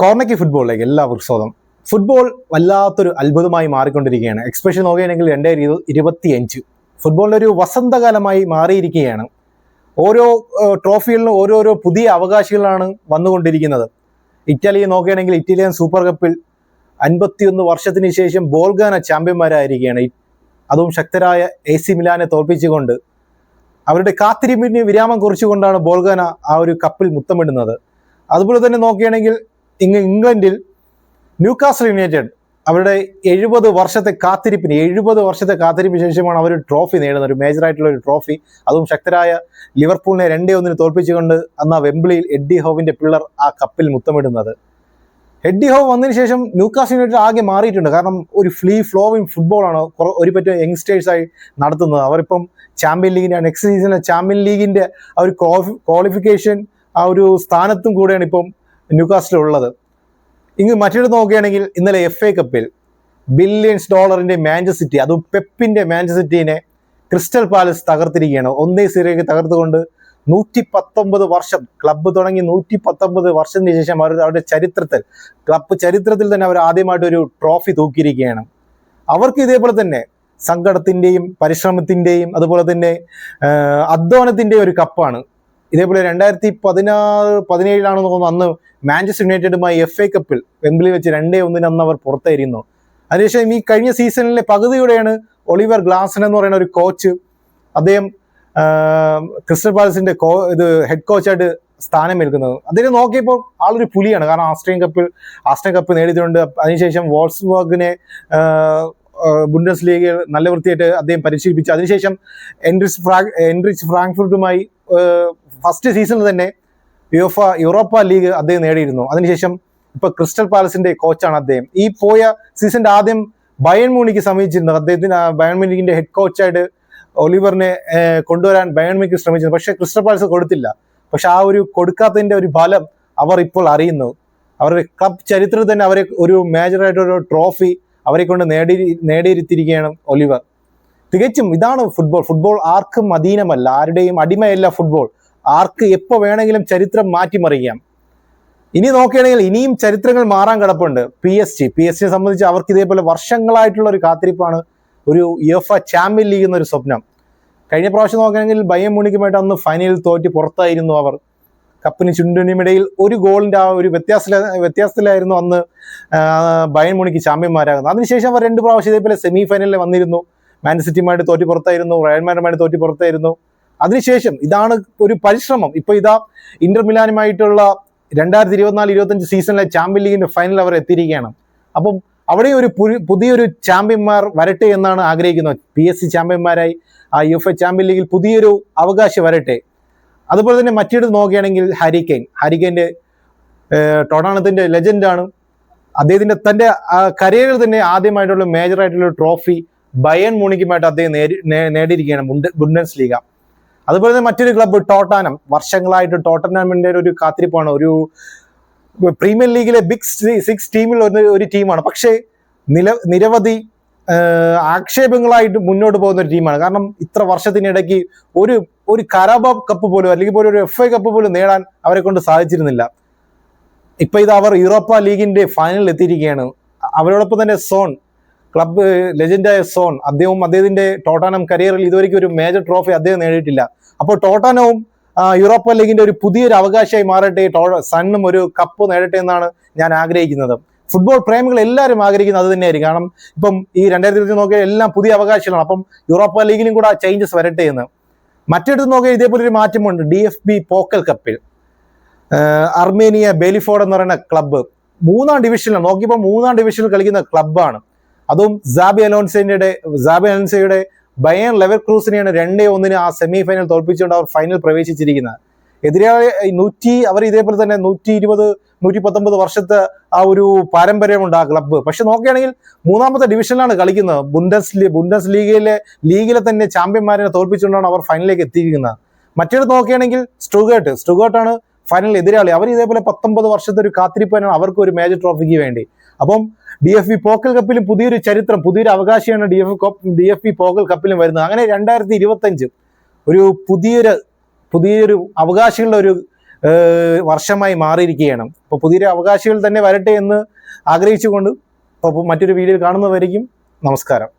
കോർണക്കി ഫുട്ബോളിലേക്ക് എല്ലാവർക്കും സ്വാഗതം. ഫുട്ബോൾ വല്ലാത്തൊരു അത്ഭുതമായി മാറിക്കൊണ്ടിരിക്കുകയാണ്. എക്സ്പെഷ്യൽ നോക്കുകയാണെങ്കിൽ രണ്ടായിരത്തി ഇരു- ഇരുപത്തി അഞ്ച് ഫുട്ബോളിന്റെ ഒരു വസന്തകാലമായി മാറിയിരിക്കുകയാണ്. ഓരോ ട്രോഫികളിലും ഓരോരോ പുതിയ അവകാശികളാണ് വന്നുകൊണ്ടിരിക്കുന്നത്. ഇറ്റലി നോക്കുകയാണെങ്കിൽ ഇറ്റാലിയൻ സൂപ്പർ കപ്പിൽ അൻപത്തിയൊന്ന് വർഷത്തിന് ശേഷം ബോൾഗാന ചാമ്പ്യന്മാരായിരിക്കുകയാണ്. അതും ശക്തരായ എ സി മിലാനെ തോൽപ്പിച്ചുകൊണ്ട് അവരുടെ കാത്തിരിപ്പിന് വിരാമം കുറിച്ചുകൊണ്ടാണ് ബോൾഗാന ആ ഒരു കപ്പിൽ മുത്തമിടുന്നത്. അതുപോലെ തന്നെ നോക്കുകയാണെങ്കിൽ ഇങ്ങ് ഇംഗ്ലണ്ടിൽ ന്യൂകാസ്റ്റർ യുണൈറ്റഡ് അവരുടെ എഴുപത് വർഷത്തെ കാത്തിരിപ്പിന് എഴുപത് വർഷത്തെ കാത്തിരിപ്പിന് ശേഷമാണ് അവർ ട്രോഫി നേടുന്നത്. ഒരു മേജർ ആയിട്ടുള്ള ഒരു ട്രോഫി അതും ശക്തരായ ലിവർപൂളിനെ രണ്ടേ ഒന്നിന് തോൽപ്പിച്ചുകൊണ്ട് അന്ന് ആ വെംബ്ലിയിൽ എഡ്ഡി ഹോവിന്റെ പിള്ളർ ആ കപ്പിൽ മുത്തമിടുന്നത്. എഡ്ഡി ഹോവ് വന്നതിന് ശേഷം ന്യൂകാസൽ യുണൈറ്റഡ് ആകെ മാറിയിട്ടുണ്ട്. കാരണം ഒരു ഫ്ലീ ഫ്ലോവിങ് ഫുട്ബോളാണ് ഒരു യങ്സ്റ്റേഴ്സ് യങ്സ്റ്റേഴ്സായി നടത്തുന്നത്. അവരിപ്പം ചാമ്പ്യൻ ലീഗിന്റെ നെക്സ്റ്റ് സീസണിലെ ചാമ്പ്യൻ ലീഗിന്റെ ആ ഒരു ക്വാളിഫിക്കേഷൻ ആ ഒരു സ്ഥാനത്തും കൂടെയാണ് ഇപ്പം ന്യൂകാസ്റ്റിൽ ഉള്ളത് ഇങ്ങ് മറ്റൊരു നോക്കുകയാണെങ്കിൽ ഇന്നലെ എഫ് എ കപ്പിൽ ബില്യൺസ് ഡോളറിന്റെ മാഞ്ചസ്റ്റർ സിറ്റി അതും പെപ്പിന്റെ മാഞ്ചസ്റ്റർ സിറ്റിനെ ക്രിസ്റ്റൽ പാലസ് തകർത്തിരിക്കുകയാണ്. ഒന്നേ സീറോയ്ക്ക് തകർത്തുകൊണ്ട് നൂറ്റി പത്തൊമ്പത് വർഷം ക്ലബ്ബ് തുടങ്ങി നൂറ്റി പത്തൊമ്പത് വർഷത്തിന് ശേഷം അവർ അവരുടെ ചരിത്രത്തിൽ ക്ലബ്ബ് ചരിത്രത്തിൽ തന്നെ അവർ ആദ്യമായിട്ട് ഒരു ട്രോഫി തൂക്കിയിരിക്കുകയാണ്. അവർക്ക് ഇതേപോലെ തന്നെ സങ്കടത്തിന്റെയും പരിശ്രമത്തിന്റെയും അതുപോലെ തന്നെ അധ്വാനത്തിന്റെയും ഒരു കപ്പാണ് ഇതേപോലെ രണ്ടായിരത്തി പതിനാറ് പതിനേഴിലാണെന്ന് തോന്നുന്നു അന്ന് മാഞ്ചസ്റ്റർ യുണൈറ്റഡുമായി എഫ് എ കപ്പിൽ വെമ്പിളി വെച്ച് രണ്ടേ ഒന്നിന് അന്ന് അവർ പുറത്തായിരുന്നു. അതിനുശേഷം ഈ കഴിഞ്ഞ സീസണിലെ പകുതിയോടെയാണ് ഒളിവർ ഗ്ലാസൻ എന്ന് പറയുന്ന ഒരു കോച്ച് അദ്ദേഹം ക്രിസ്റ്റൽ പാലസിന്റെ കോ ഇത് ഹെഡ് കോച്ചായിട്ട് സ്ഥാനമേൽക്കുന്നത് അദ്ദേഹം നോക്കിയപ്പോൾ ആളൊരു പുലിയാണ്. കാരണം ആസ്ട്രിയൻ കപ്പിൽ ആസ്ട്രിയൻ കപ്പ് നേടിയിട്ടുണ്ട് അതിനുശേഷം വോൾസ്ബർഗിനെ ബുണ്ടസ് ലീഗിൽ നല്ല വൃത്തിയായിട്ട് അദ്ദേഹം പരിശീലിപ്പിച്ചു. അതിനുശേഷം എൻറിച്ച് ഫ്രാങ്ക് എൻറിച്ച് ഫ്രാങ്ക്ഫർട്ടുമായി ഫസ്റ്റ് സീസണിൽ തന്നെ യുഎഫ യൂറോപ്പ ലീഗ് അദ്ദേഹം നേടിയിരുന്നു. അതിനുശേഷം ഇപ്പൊ ക്രിസ്റ്റൽ പാലസിന്റെ കോച്ചാണ് അദ്ദേഹം. ഈ പോയ സീസണിന്റെ ആദ്യം ബയൺ മൂണിക്ക് സമീപിച്ചിരുന്നു അദ്ദേഹത്തിന് ബയൺ മൂണിക്കിന്റെ ഹെഡ് കോച്ചായിട്ട് ഒലിവറിനെ കൊണ്ടുവരാൻ ബയൺ മൂണിക്ക് ശ്രമിച്ചിരുന്നു. പക്ഷേ ക്രിസ്റ്റൽ പാലസ് കൊടുത്തില്ല. പക്ഷെ ആ ഒരു കൊടുക്കാത്തതിന്റെ ഒരു ഫലം അവർ ഇപ്പോൾ അറിയുന്നു. അവരുടെ ക്ലബ് ചരിത്രത്തിൽ തന്നെ അവരെ ഒരു മേജറായിട്ട് ഒരു ട്രോഫി അവരെ കൊണ്ട് നേടി നേടിയിരുത്തിയിരിക്കുകയാണ് ഒലിവർ തികച്ചും ഇതാണ് ഫുട്ബോൾ ഫുട്ബോൾ ആർക്കും അധീനമല്ല. ആരുടെയും അടിമയല്ല ഫുട്ബോൾ ആർക്ക് എപ്പോ വേണമെങ്കിലും ചരിത്രം മാറ്റിമറിയാം ഇനി നോക്കുകയാണെങ്കിൽ ഇനിയും ചരിത്രങ്ങൾ മാറാൻ കിടപ്പുണ്ട്. P S G P S ജിയെ സംബന്ധിച്ച് അവർക്ക് ഇതേപോലെ വർഷങ്ങളായിട്ടുള്ള ഒരു കാത്തിരിപ്പാണ് ഒരു യുഎഫ ചാമ്പ്യൻ ലീഗ് എന്നൊരു സ്വപ്നം. കഴിഞ്ഞ പ്രാവശ്യം നോക്കുകയാണെങ്കിൽ ബയം മുണിക്കുമായിട്ട് അന്ന് ഫൈനലിൽ തോറ്റി പുറത്തായിരുന്നു അവർ. കപ്പിന് ചുണ്ടിനുമിടയിൽ ഒരു ഗോളിന്റെ ആ ഒരു വ്യത്യാസ വ്യത്യാസത്തിലായിരുന്നു അന്ന് ബയൻ മുണിക്ക് ചാമ്പ്യന്മാരാകുന്നത്. അതിനുശേഷം അവർ രണ്ട് പ്രാവശ്യം ഇതേപോലെ സെമി ഫൈനലിൽ വന്നിരുന്നു. മാൻസിറ്റിയുമായിട്ട് തോറ്റി പുറത്തായിരുന്നു. റയൽ തോറ്റി തോറ്റ് പുറത്തായിരുന്നു. അതിനുശേഷം ഇതാണ് ഒരു പരിശ്രമം. ഇപ്പൊ ഇതാ ഇന്റർ മിലാനുമായിട്ടുള്ള രണ്ടായിരത്തി ഇരുപത്തിനാല് ഇരുപത്തഞ്ച് സീസണിലെ ചാമ്പ്യൻ ലീഗിന്റെ ഫൈനൽ അവർ എത്തിയിരിക്കുകയാണ്. അപ്പം അവിടെ ഒരു പുതിയൊരു ചാമ്പ്യന്മാർ വരട്ടെ എന്നാണ് ആഗ്രഹിക്കുന്നത്. പി എസ് സി ചാമ്പ്യന്മാരായി ആ യു എഫ് എ ചാമ്പ്യൻ ലീഗിൽ പുതിയൊരു അവകാശം വരട്ടെ. അതുപോലെ തന്നെ മറ്റിടത്ത് നോക്കുകയാണെങ്കിൽ ഹാരിക്കെയിൻ ഹാരിക്കെയിന്റെ ടൊണാണത്തിന്റെ ലെജൻഡാണ് അദ്ദേഹത്തിന്റെ തന്റെ കരിയറിൽ തന്നെ ആദ്യമായിട്ടുള്ള മേജറായിട്ടുള്ള ട്രോഫി ബയൺ മൂണിക്കുമായിട്ട് അദ്ദേഹം നേടി- നേടിയിരിക്കുകയാണ് ബുണ്ടൻസ് ലീഗ. അതുപോലെ തന്നെ മറ്റൊരു ക്ലബ്ബ് ടോട്ടാനം. വർഷങ്ങളായിട്ട് ടോട്ടനാമിന്റെ ഒരു കാത്തിരിപ്പാണ്. ഒരു പ്രീമിയർ ലീഗിലെ ബിഗ് സിക്സ് ടീമിൽ ഒരു ഒരു ടീമാണ് പക്ഷേ നില നിരവധി ആക്ഷേപങ്ങളായിട്ട് മുന്നോട്ട് പോകുന്ന ഒരു ടീമാണ് കാരണം ഇത്ര വർഷത്തിനിടയ്ക്ക് ഒരു ഒരു കരാബ കപ്പ് പോലും അല്ലെങ്കിൽ പോലും ഒരു എഫ് ഐ കപ്പ് പോലും നേടാൻ അവരെ കൊണ്ട് സാധിച്ചിരുന്നില്ല. ഇപ്പൊ ഇത് അവർ യൂറോപ്പ ലീഗിന്റെ ഫൈനലിൽ എത്തിയിരിക്കുകയാണ്. അവരോടൊപ്പം തന്നെ സോൺ ക്ലബ്ബ് ലെജൻഡായ സോൺ അദ്ദേഹവും അദ്ദേഹത്തിന്റെ ടോട്ടാനം കരിയറിൽ ഇതുവരെയ്ക്കും ഒരു മേജർ ട്രോഫി അദ്ദേഹം നേടിയിട്ടില്ല. അപ്പോൾ ടോട്ടാനവും യൂറോപ്പ ലീഗിന്റെ ഒരു പുതിയൊരു അവകാശമായി മാറട്ടെ സണ്ണും ഒരു കപ്പ് നേടട്ടെ എന്നാണ് ഞാൻ ആഗ്രഹിക്കുന്നത്. ഫുട്ബോൾ പ്രേമികൾ എല്ലാവരും ആഗ്രഹിക്കുന്നത് അത് തന്നെയായിരിക്കും. കാരണം ഇപ്പം ഈ രണ്ടായിരത്തി ഇരുപത്തി നോക്കിയാൽ എല്ലാം പുതിയ അവകാശങ്ങളാണ് അപ്പം യൂറോപ്പ ലീഗിലും കൂടെ ചേഞ്ചസ് വരട്ടെ എന്ന്. മറ്റെടുത്ത് നോക്കിയാൽ ഇതേപോലെ ഒരു മാറ്റമുണ്ട്. ഡി എഫ് ബി പോക്കൽ കപ്പിൽ അർമേനിയ ബെലിഫോർഡ് എന്ന് പറയുന്ന ക്ലബ്ബ് മൂന്നാം ഡിവിഷനിലാണ് നോക്കിയപ്പോൾ മൂന്നാം ഡിവിഷനിൽ കളിക്കുന്ന ക്ലബ്ബാണ് അതും സാബി അലോൺസയുടെ സാബി അലോൺസയുടെ ബയൻ ലെവർ ക്രൂസിനെയാണ് രണ്ടേ ഒന്നിന് ആ സെമി ഫൈനൽ തോൽപ്പിച്ചുകൊണ്ട് അവർ ഫൈനൽ പ്രവേശിച്ചിരിക്കുന്നത്. എതിരാളി നൂറ്റി അവർ ഇതേപോലെ തന്നെ നൂറ്റി ഇരുപത് നൂറ്റി പത്തൊമ്പത് വർഷത്തെ ആ ഒരു പാരമ്പര്യമുണ്ട് ആ ക്ലബ്ബ് പക്ഷെ നോക്കുകയാണെങ്കിൽ മൂന്നാമത്തെ ഡിവിഷനിലാണ് കളിക്കുന്നത്. ബുണ്ടസ് ബുണ്ടസ് ലീഗിലെ ലീഗിലെ തന്നെ ചാമ്പ്യന്മാരെ തോൽപ്പിച്ചുകൊണ്ടാണ് അവർ ഫൈനലിലേക്ക് എത്തിയിരിക്കുന്നത്. മറ്റൊരു നോക്കുകയാണെങ്കിൽ സ്റ്റുഗേർട്ട് സ്റ്റുഗേർട്ടാണ് ഫൈനൽ എതിരാളി. അവർ ഇതേപോലെ പത്തൊമ്പത് വർഷത്തെ ഒരു കാത്തിരിപ്പാനാണ് അവർക്ക് ഒരു മേജർ ട്രോഫിക്ക് വേണ്ടി. അപ്പം ഡി എഫ് ബി പോക്കൽ കപ്പിലും പുതിയൊരു ചരിത്രം പുതിയൊരു അവകാശിയാണ് D F D F B Pokal കപ്പിലും വരുന്നത്. അങ്ങനെ രണ്ടായിരത്തി ഇരുപത്തഞ്ച് ഒരു പുതിയൊരു പുതിയൊരു അവകാശികളുടെ ഒരു വർഷമായി മാറിയിരിക്കുകയാണ്. അപ്പോൾ പുതിയൊരു അവകാശികൾ തന്നെ വരട്ടെ എന്ന് ആഗ്രഹിച്ചുകൊണ്ട് അപ്പോൾ മറ്റൊരു വീഡിയോയിൽ കാണുന്നവരിക്കും നമസ്കാരം.